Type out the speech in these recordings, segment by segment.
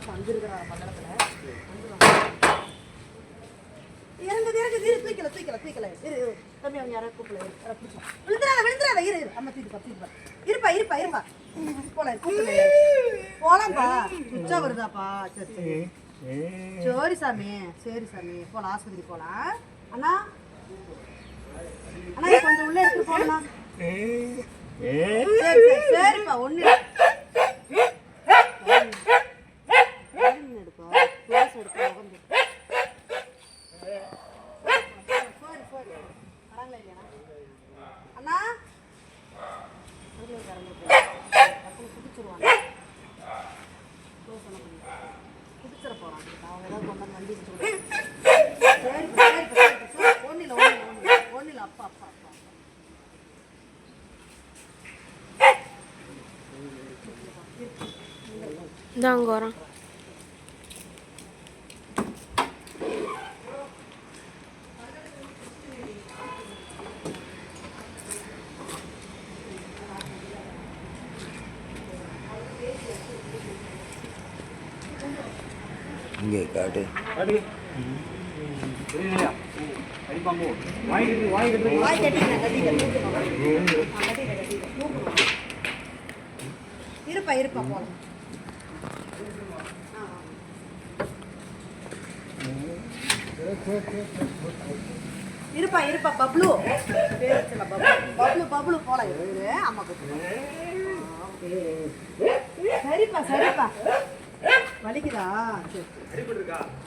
பார்த்து அங்கே இருக்கிற பக்கத்தில் இறங்குது இறங்குது இரு தூக்கல தூக்கல தூக்கல. இரு இரு. தம்பி அவங்க யாராவது கூப்பிடல யாராவது பிடிச்சா விழுந்துடாத விழுந்துடாத இரு இரு. அம்மா தூக்கிப்பா தூக்கிப்பா. இருப்பா இருப்பா இருப்பா. போல கூப்பிடல போலாம்ப்பா. சுச்சா வருதாப்பா? சரி சரி. சரி சாமி. சரி சாமி. போலாம் ஆஸ்பத்திரி போலாம். அண்ணா. அண்ணா கொஞ்சம் உள்ள எடுத்து போகலாம் சரி சரி சரிப்பா. ஒண்ணு வராங்களா அண்ணா குடிச்சிருவாங்க குடிச்சிட போகிறான் அவங்க ஏதாவது கொண்டாந்து வண்டி வச்சு ஒன்றில் ஒன்றில் ஒன்றில் அப்பா அப்பா அப்பா இந்த அங்கே வரான் கட்டிக்கிறேன் தூக்கணும் இருப்பா இருப்பா போகலாம் ஆ இருப்பா இருப்பா பப்ளு. பப்ளு பப்ளு போலாம். அம்மா சரிப்பா சரிப்பா. வலிக்குதா? சரி.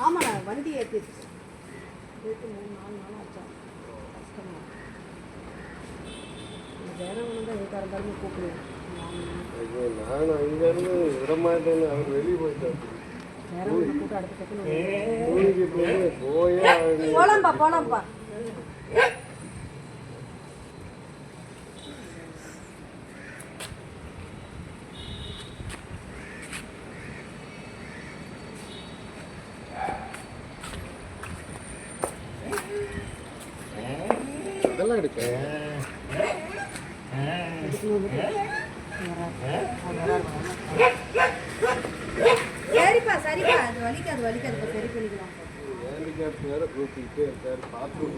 ஆமாண்ணா வண்டி ஏற்றிடுச்சு ஏற்றி மூணு நாலு நாள் ஆச்சா கஷ்டமா வேற ஒன்று தான் இருந்தாலும் கூப்பிடுவேன். நான் அங்கேருந்து விடமாட்டேன்னு அவர் வெளியே போயிட்டார். வேற ஒன்று அதெல்லாம் எடுக்க. சரிப்பா சரிப்பா. அது வலிக்காது வலிக்காதுப்பா சரி பண்ணிக்கலாம். ஹேண்டிகேப் வேற கூப்பிட்டுட்டே இருக்காரு. பாத்ரூம்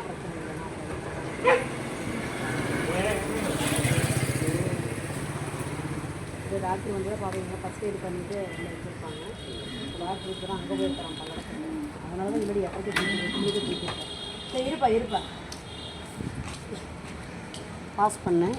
பிரச்சனை இல்லை டாக்டர் வந்து பார்ப்பீங்க ஃபஸ்ட் எய்ட் பண்ணிவிட்டு உள்ள வச்சுருப்பாங்க. டாக்டர் இப்போ தான் அங்கே போயிருக்கிறான் பல. அதனால தான் முன்னாடி எப்போ தூக்கி தூக்கியிருக்கேன் சரி இருப்பா இருப்பா. பாஸ் பண்ணேன்